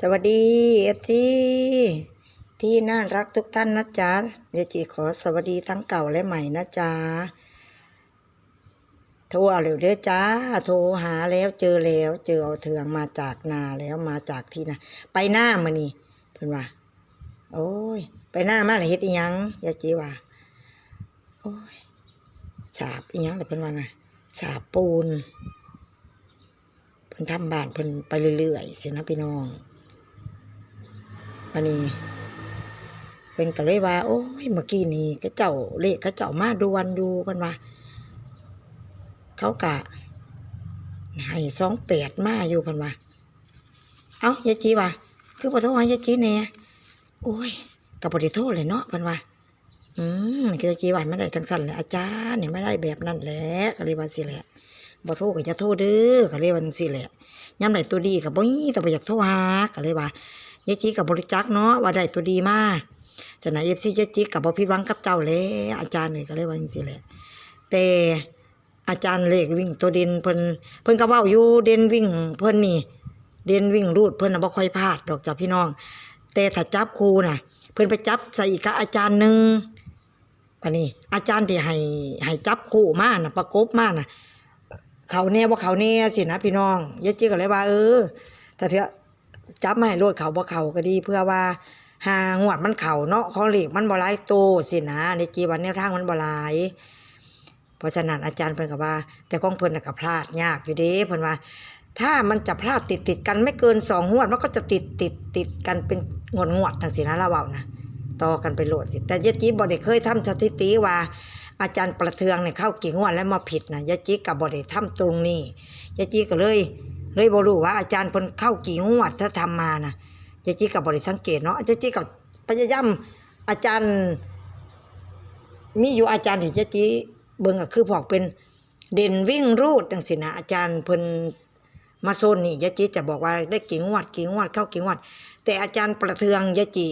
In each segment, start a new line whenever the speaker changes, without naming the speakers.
สวัสดีเอฟซีที่น่ารักทุกท่านนะจ๊ะเดยจีขอสวัสดีทั้งเก่าและใหม่นะจ๊ะโทรเอาเร็วเด้อจ้า โทรหาแล้วเจอแล้ว เจอเอาเถืองมาจากนาแล้วมาจากที่นาไปหน้ามานี่เพิ่นว่า โอ้ย ไปหน้ามาเลยเฮ็ดอีหยังยายจีว่าโอ้ยสาบอีหยังเลยเพิ่นว่านะสาบปูนเพิ่นทำบ้านเพิ่นไปเรื่อยๆสินะพี่น้อง วันนี้เพิ่นก็เลยว่า โอ้ยเมื่อกี้นี้ก็เจ้าเลขเขาเจ้ามาดวนอยู่เพิ่นว่า เขากะให้สองแปดมาอยู่เพิ่นว่า เอ้ายายจีว่าคือบ่โทรหายายจีแน่โอ้ยก็บ่ได้โทรเลยเนาะเพิ่นว่าอืมคือยาจีว่าไม่ได้ทั้งสั้นแหละอาจารย์เนี่ยไม่ได้แบบนั้นแหละก็เลยว่าสิแหละบ่โทรก็จะโทรเด้อก็เลยว่าจังซี่แหละยามได้ตัวดีก็บ่มีแต่บ่อยากโทรหาก็เลยว่า ยายจีก็บ่รู้จักเนาะว่าได้ตัวดีมากฉะนั้น FC ยายจีก็บ่ผิดหวังกับเจ้าแล้วอาจารย์นี่ก็เลยว่าจังซี่แหละแต่อาจารย์เลขวิ่งตัวเด่นเพิ่นเพิ่นก็เว้าอยู่เด่นวิ่งเพิ่นนี่ เด่นวิ่งรูดเพิ่นน่ะบ่ค่อยพลาดดอกจ้ะพี่น้อง แต่ถ้าจับครูน่ะ เพิ่นไปจับใส่อีกกับอาจารย์หนึ่งอันนี้ อาจารย์ที่ให้ให้จับคู่มาน่ะประกบมาน่ะ เขาแน่บ่าเขาแน่สินะพี่น้องยายจีก็เลยว่าเออถ้าเถอะ จับมาให้รวดเขาบ่เขาก็ดีเพื่อว่าหางวดมันเข่าเนาะของเหล็กมันบ่หลายโตสินะในจีวันแนวทางมันบ่หลายเพราะฉะนั้นอาจารย์เพิ่นก็ว่า แต่ของเพิ่นน่ะก็พลาดยากอยู่เด้เพิ่นว่า ถ้ามันจะพลาดติดติดๆกันไม่เกินสองงวดมันก็จะติดติดติดกันเป็นงวดงวดๆจังสินะละเว้านะต่อกันไปโหลดสิ แต่ยายจีบ่ได้เคยทำสถิติว่าอาจารย์ประเทืองเนี่ยเข้ากี่งวดแล้วมาผิดนะยายจีกับบ่ได้ทำตรงนี้ยายจีก็เลย เลยบ่รู้ว่าอาจารย์เพิ่นเข้ากี่งวดถ้าทำมานะยายจีกับบ่ได้สังเกตเนาะยายจีกับพยายามอาจารย์ มีอยู่อาจารย์ที่ยายจีเบิ่งก็คือพวกเป็นเด่นวิ่งรูดจังซี่นะอาจารย์เพิ่นมาโซนนี่ยายจีจะบอกว่าได้กี่งวดกี่งวดเข้ากี่งวด แต่อาจารย์ประเทืองยายจี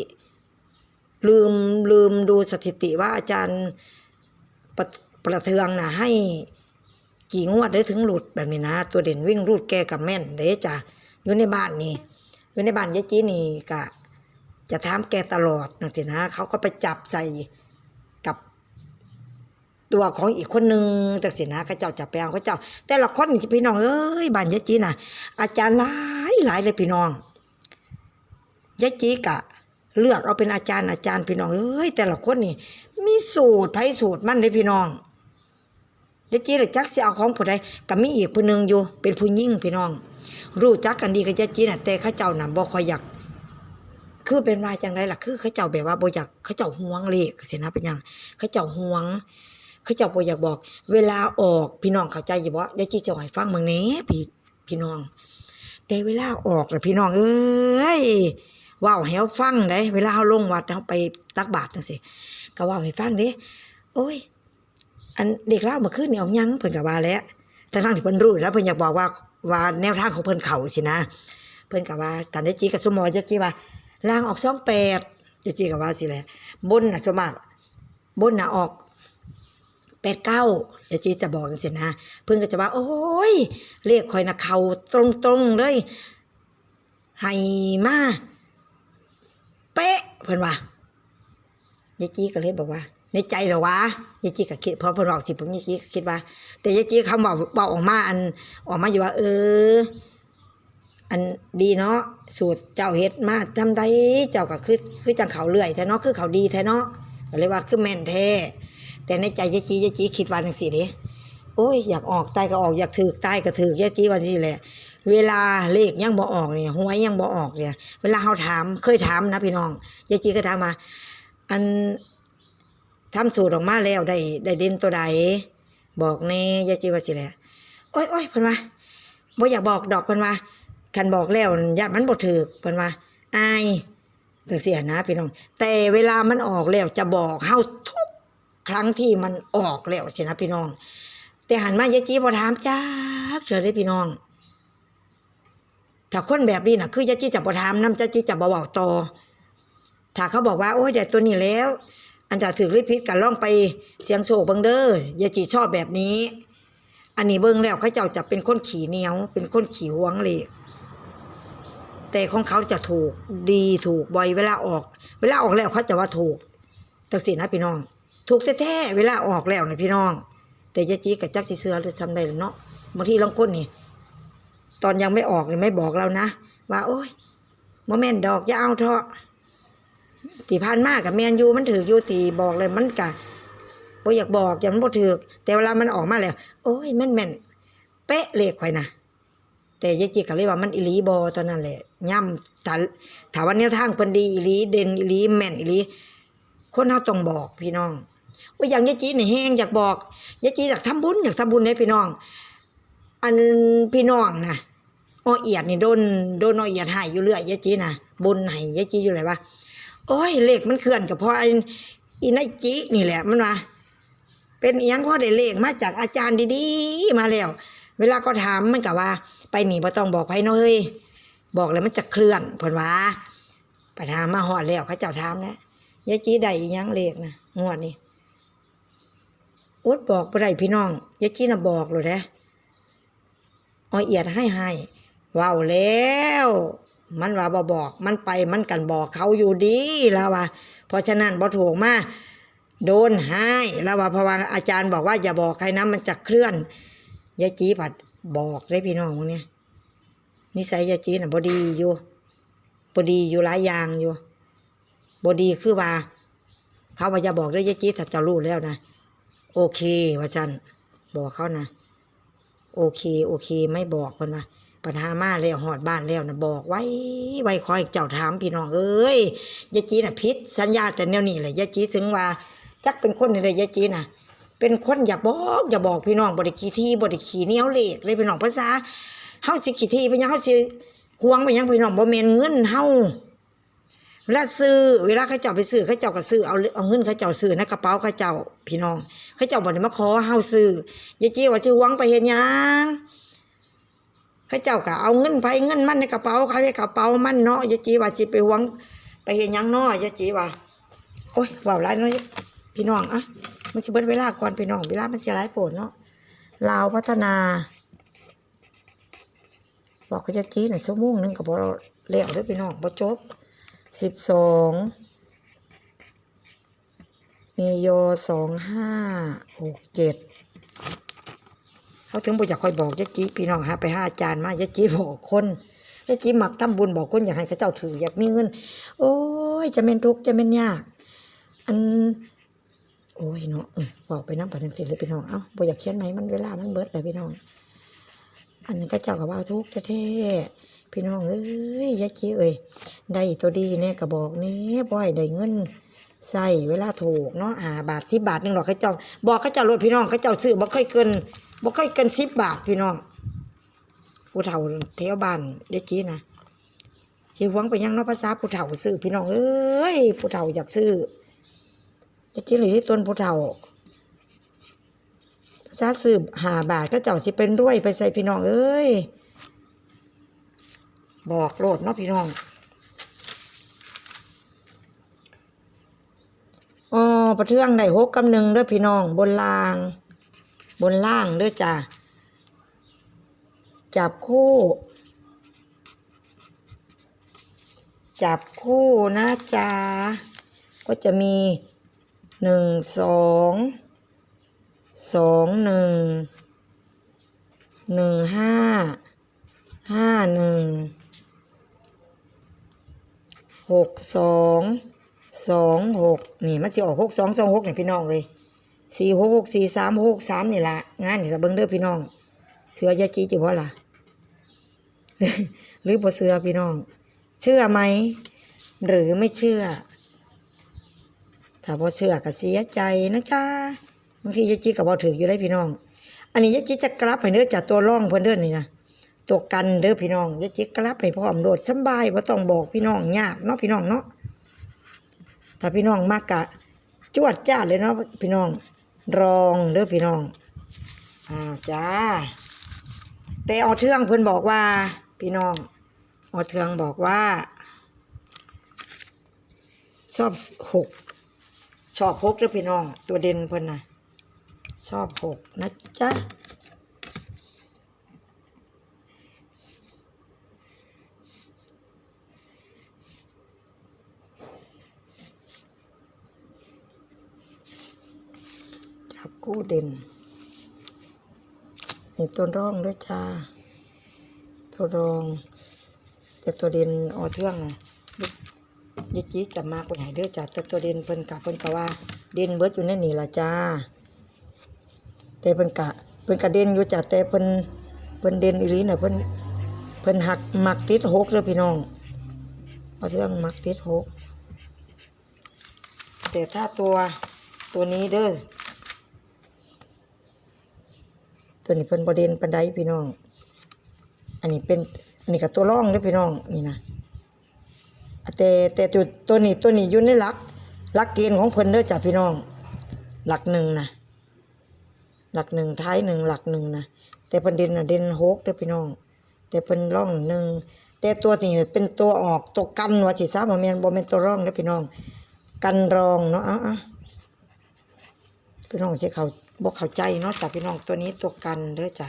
ลืมลืมดูสถิติว่าอาจารย์ประประเทืองนะให้ กี่งวดได้ถึงหลุดแบบนี้นะ ตัวเด่นวิ่งรูดแกกับแม่นเด้จ้ะอยู่ในบ้านนี่อยู่ในบ้านยายจีนี่กะ จะถามแกตลอดนะสินะ เขาก็ไปจับใส่กับตัวของอีกคนนึงแต่สินะเขาเจ้าจับไปเอาเขาเจ้า แต่ละคนนี่พี่น้องเอ้ยบ้านยายจีน่ะ อาจารย์หลายหลายเลยพี่น้องยายจีกะ เลือกเอาเป็นอาจารย์อาจารย์พี่น้องเอ้ยแต่ละคนนี่ มีสูตรไผสูตรมันเลยพี่น้อง ยายจีลยจักสิเอาของผู้ใดก็มีอีกผู้หนึ่งอยู่เป็นผู้หญิงพี่น้อง รู้จักกันดีกับยายจีน่ะแต่เขาเจ้าน่ะบ่คอยอยากคือเป็นว่าจังไดล่ะคือเขาเจ้าแบบว่าบ่อยากเขาเจ้าห่วงเลขสินะเป็นหยังเขาเจ้าห่วงเขาเจ้าบ่อยากบอก เวลาออกพี่น้องเข้าใจอยู่บ่ยายจีจะให้ฟังเมืองแหน่พี่พี่น้อง แต่เวลาออกล่ะพี่น้องเอ้ยว้าให้เฮาฟังได้เวลาเฮาลงวัดเฮาไปตักบาตรจังซี่ก็ว้าให้ฟังเด้โอ้ย อันเด็กเล่ามื่อคืนนี่ยเอายังเพิ่นก็ว่าแล้วแต่ทางที่เพิ่นรู้แล้วเพิ่นอยากบอกว่าว่าแนวทางของเพิ่นเขาสินะ เพิ่นก็ว่าตอนนี้จีกับสมอยจีว่าล่างออก28จีจีก็ว่าสิแหละบนน่ะสวนมากบนน่ะออก89จีจีจะบอกจังซี่นะ เพิ่นก็จะว่า โอ้ยเลขข่อยน่ะเขาตรงๆเลยให้มาเป๊ะเพิ่นว่ายาจีก็เลยบอกว่า ในใจเหรอวะยายจีก็คิดเพราะเพนบอกสิผมยายจีก็คิดว่า แต่ยายจีเขาบอกบอกออกมาอันออกมาอยู่ว่า เออ อันดีเนาะสูตรเจ้าเฮ็ดมาทำได้เจ้าก็คือคือจังเขาเลื่อยแท้เนาะคือเขาดีแท้เนาะก็เลยว่าคือแม่นแท้แต่ในใจยายจียายจีคิดว่าจังซี่เด้โอ้ยอยากออกใต้ก็ออกอยากถือใต้ก็ถือยายจีว่าจังซี่แหละเวลาเลขยังบ่ออกเนี่ยหวยยังบ่ออกเนี่ย เวลาเขาถามเคยถามนะพี่น้องยายจีก็ถามมา อัน ทำสูตรออกมาแล้วได้ได้เด่นตัวใด บอกแน่ยายจีว่าสิแหละโอ้ยโอ้ยเพิ่นว่าบ่อยากบอกดอกเพิ่นว่าคันบอกแล้วญาติมันบ่ถูกเพิ่นว่าอายจังซี่นะพี่น้อง แต่เวลามันออกแล้วจะบอกเฮาทุกครั้งที่มันออกแล้วสินะพี่น้อง แต่หันมายายจีบ่ถามจักเธอได้พี่น้องถ้าคนแบบนี้น่ะคือยาจีจะบ่ถามน้ำยาจีจะบ่เว้าต่อถ้าเขาบอกว่าโอ้ยเดี๋ยวตัวนี้แล้ว อันจะถือริพิษกันล่องไปเสียงโศกเบิงเด้อยายจีชอบแบบนี้ อันนี้เบิ่งแล้วเขาเจ้าจะเป็นคนขี่เหนียวเป็นคนขี่หวงเลยแต่ของเขาจะถูกดีถูกบ่อยเวลาออก เวลาออกแล้วเขาจะว่าถูกตังสินะพี่น้อง ถูกแท้ๆเวลาออกแล้วนะพี่น้อง แต่ยายจีกับจักสิเสือหรือทำได้หรือเนาะบางทีลางคนนี่ตอนยังไม่ออกเนี่ยไม่บอกเรานะ ว่า โอ้ยโมแมนต์ดอกอย่าเอาเถอะ ที่ผ่านมากกับแมนยูมันถือยู่ตีบอกเลยมันกะบ่อยากบอกอย่ามันบ่ถือแต่เวลามันออกมาแล้ว โอ้ยแม่นแม่นเป๊ะเลขข่อยนะแต่ยายจีก็เลยว่ามันอีหลีบอตอนนั้นแหละย่ำถ้าถ้าวันนี้ทางเพิ่นดีอีหลีเด่นอีหลีแม่นอีหลีคนเฮาต้องบอกพี่น้องว่าอย่างยายจีนี่แฮงอยากบอกยายจีอยากทำบุญอยากทำบุญให้พี่น้อง อันพี่น้องนะอ้อเอียดนี่โดนโดนอ้อเอียดหายอยู่เรื่อยยายจีนะบุญให้ยายจีอยู่เลยว่า โอ้ยเลขมันเคลื่อนกับพราะไอ้อีนายจีนี่แหละมันว่าเป็นอหยังพราะได้เลขมาจากอาจารย์ดีๆมาแล้ว เวลาก็ถามมันกับว่า ไปหนีบ่ต้องบอกไผเนาะเฮ้ยบอกแล้วมันจะเคลื่อนเพิ่นว่าไปถามมาฮอดแล้วเขาเจ้าถามแล้วยายจีได้อีหยังเลขนะงวดนี้อดบอกบ่ได้พี่น้องยายจีน่ะบอกเลยนะอ้อยเอียดให้ให้ว้าแล้ว มันว่าบ่บอก มันไปมันกันบอกเขาอยู่ดีแล้วว่าเพราะฉะนั้นบ่ถูกมาโดนให้แล้วว่าเพราะว่าอาจารย์บอกว่าอย่าบอกใครนะมันจะเคลื่อนยายจีผัดบอกได้พี่น้องพวกเนี้ยนิสัยยายจีน่ะบ่ดีอยู่บ่ดีอยู่หลายอย่างอยู่บ่ดีคือว่า เขาว่าอย่าบอกด้อยายจีถ้าจะรู้แล้วนะโอเคว่าจันบอกเขานะโอเค โอเค ไม่บอกเพิ่นว่า ปัญหามาแล้วหอดบ้านแล้วนะบอกไว้ไว้คอยเจ้าถามพี่น้องเอ้ยยายจีน่ะพิษสัญญาแต่แนวนี้แหละยายจีถึงว่าจักเป็นคนนี่เลยยายจีน่ะ เป็นคนอยากบอกอย่าบอกพี่น้องบ่ได้ขี้ที่บ่ได้ขี้เนี้ยวเหล็กเลยพี่น้องภาษาเฮาสิขีที่ไปยังเฮาสิห่วงไปยังพี่น้องบ่แมนเงินเฮาเวลาซื้อเวลาเขาเจ้าไปซื้อเขาเจ้าก็ซื้อเอาเอาเงินเขาเจ้าซื้อในกระเป๋าเขาเจ้าพี่น้องเขาเจ้าบ่ได้มาขอเฮาซื้อยายจีว่าสิหวงไปเฮ็ดหยัง ขาเจ้าก็เอาเงินไปเงินมันในกระเป๋าเขาในกระเป๋ามันเนาะยาจีว่าสิไปหวงไปเห็นยังเนาะยาจีว่าโอ้ยว่าหลายเนาะพี่น้องอะมันสิเบิดเวลาก่อนพี่น้องเวลามันสิหลายโปรดเนาะลาวพัฒนา บอกเขาจะจีน่ะชั่วโมงหนึงก็บ่แล้วด้อพี่น้องบ่จบสิบสองมีโยสองห้าหกเจ็ด เขาถึงบ่อยากคอยบอกยะจีพี่น้องหาไปหาอาจารย์มายะจีบอกคนยะจีหมักทำบุญบอกคนอยากให้เขาเจ้าถืออยากมีเงิน โอ้ยจะเป็นทุกข์จะเป็นยาก อัน โอ้ยเนาะบอกไปน้ำปัดทังสิเลยพี่น้องเอ้าบ่อยากเขียนไหมมันเวลามันเบิดเลยพี่น้อง อันนี้ก็เจ้ากับว่าทุกข์แท้พี่น้องเอ้ยยะจีเอ้ยได้ตัวดีเนี่ยก็บอกเนี่ยบ่อยได้เงินใส่เวลาถูกเนาะอ่าบาทสิบาทหนึ่งหรอกเขาเจ้าบอกเขาเจ้ารถพี่น้องเขาเจ้าซื้อบ่เคยเกิน บ่เคยเกินสิบบาทพี่น้องผู้เฒ่าแถวบ้านเด็กจีนะสิหวังไปยังนาะภาษาผู้เฒ่าซื้อพี่น้องเอ้ยผู้เฒ่าอยากซื้อเด็กจีหรือที่ต้นผู้เฒ่าภาษาซื้อหาบาทก็เจ้าสิเป็นรวยไปใส่พี่น้องเอ้ยบอกโลดเนาะพี่น้องอ๋อประเทืองได้หกกำหนึ่งเด้อพี่น้องบนลาง บนล่างเด้อจ้ะจับคู่ จับคู่นะจ๊ะก็จะมีหนึ่งสองสองหนึ่งหนึ่งห้าห้าหนึ่งหกสองสองหกนี่มันสิออกหกสองสองหกนี่พี่น้องเลย สี่หกหกสี่สามหกสามนี่ละงานนี่ละเบิ้งเด้อพี่น้อง เสือยาจีจิบ่ล่ะ หรือบ่เสือพี่น้อง เชื่อไหม หรือไม่เชื่อ ถ้าบ่เชื่อก็เสียใจนะจ๊ะบางทียาจีก็บ่ถืออยู่ได้พี่น้อง อันนี้ยาจีจะกลับให้เด้อจากตัวร่องเพิ่นเด้อนี่นะตัวกันเด้อพี่น้องยาจีกลับให้พร้อมโดดสำบายบ่ต้องบอกพี่น้องยากเนาะพี่น้องเนาะถ้าพี่น้องมากกะจวดจ้าเลยเนาะพี่น้อง รองเด้อพี่น้อง อ่าจ้า แต่ออเทืองเพิ่นบอกว่า พี่น้องออเทืองบอกว่า ชอบหกชอบหกเด้อพี่น้อง ตัวเด่นเพิ่นน่ะ ชอบหกนะจ๊ะ คู่เด่นนี่ตัวร่องด้วยจ้า ตัวรอง แต่ตัวเด่นออเทื่องนะยิจีจะมากกว่าไหนเด้อจ้าแต่ตัวเด่นเพิ่นกะเพิ่นกะว่า เด่นเบิดอยู่ในนี่ล่ะจ้า แต่เพิ่นกะเพิ่นกะเด่นอยู่จ้าแต่เพิ่นเพิ่นเด่นอีหลีน่ะเพิ่นเพิ่นหักมักติดหกเด้อพี่น้องเอาเทื่องมักติดหกแต่ถ้าตัวตัวนี้เด้อ ตัวนี้เพิ่นบ่เด่นปานใดพี่น้อง อันนี้เป็นอันนี้ก็ตัวร่องเด้อพี่น้องนี่นะแต่แต่ตัวตัวนี้ตัวนี้อยู่ในหลักหลักเกณฑ์ของเพิ่นเด้อจ้ะพี่น้อง หลักหนึ่งนะหลักหนึ่งท้ายหนึ่งหลักหนึ่งนะแต่เพิ่นเด่นน่ะเด่นหกเด้อพี่น้อง แต่เพิ่นร่องหนึ่งแต่ตัวนี้เป็นตัวออกตัวกันว่าสิซะบ่แม่นบ่แม่นตัวร่องเด้อพี่น้อง กันรองเนาะอะพี่น้องสิเขา บ่เข้าใจเนาะจ้ะพี่น้องตัวนี้ตัวกันเด้อจ้ะ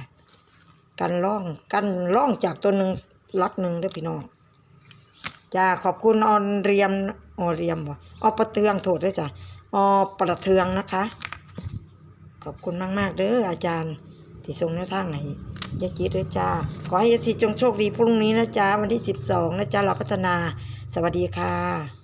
กันล่องกันล่องจากตัวหนึ่งลักหนึ่งเด้อพี่น้องจ้าขอบคุณออนเรียมออเรียมบ่ออประเทืองโทษด้วยจ้ะออประเทืองนะคะ ขอบคุณมาก ๆ เด้ออาจารย์ ที่ส่งแนวทางให้ยายจีด้วยจ้า ขอให้ยายจีจงโชคดีพรุ่งนี้นะจ้าวันที่ 12 นะจ้าเราพัฒนา สวัสดีค่ะ